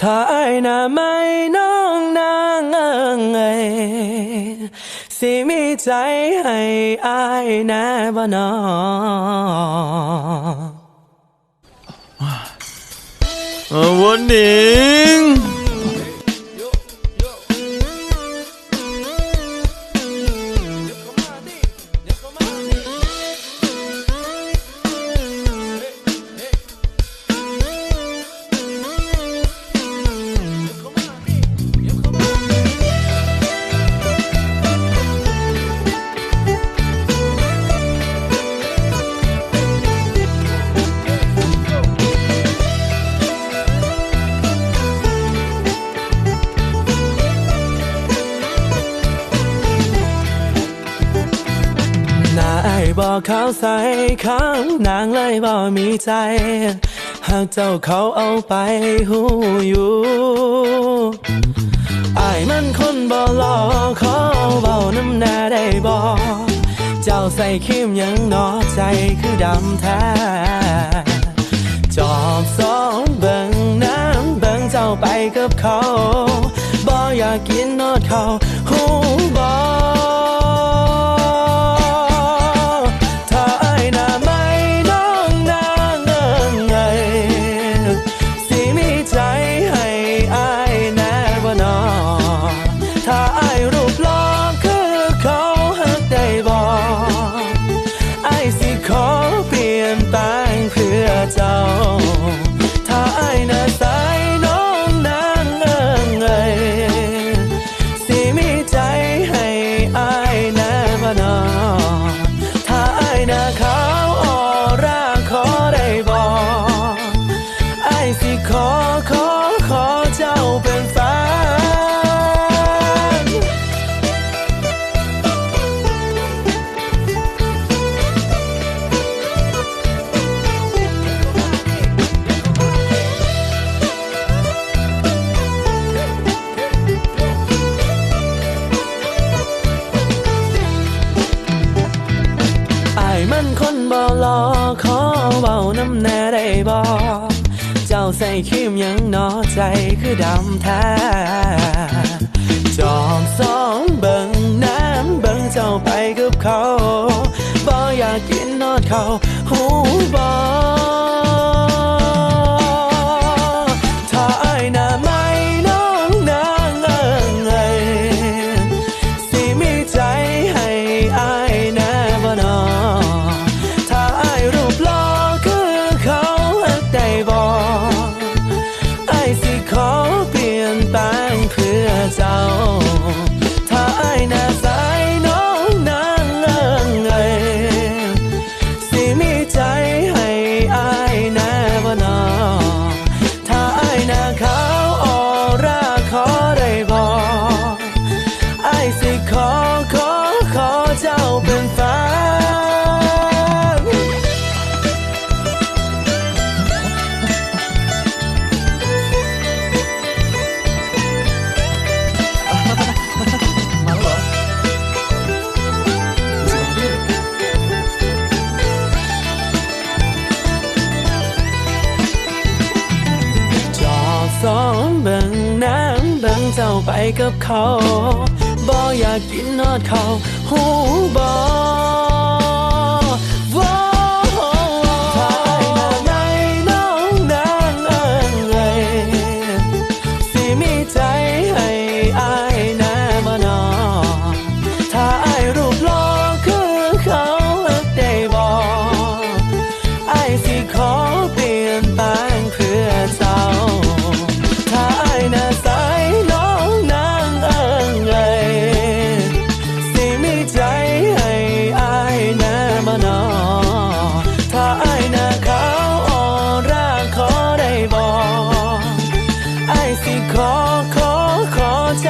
ถ้าไอ้ายน่าไม่น้องนางเอิงเอยสิมีใจให้อายแน่บ่นอเออวันหนิง บอกเขาใส่ข้างนางเลยบอกมีใจ หากเจ้าเขาเอาไปหูอยู่ไอ้ายมันคนบ่หลอกขอเบาน้ำหน้าได้บอกเจ้าใส่คิมยังนอใจคือดำแท้จอบสองเบิ่งน้ำเบิ่งเจ้าไปกับเขาบ่อยากกินนอดเขาหูบ่ถ้ ถ้ บ่หลอกขอเบาน้ำแน่ได้บอเจ้าใส่คิมยังนอใจคือดำแท้จอบสองเบิ่งน้ำเบิ่งเจ้าไปกับเขาบ่อยากกินนอดเขาหูบ่ down. จ้าไปกับเขา บ่อยากกินนอดเขาหูบอ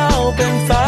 เราเป็นฟ้า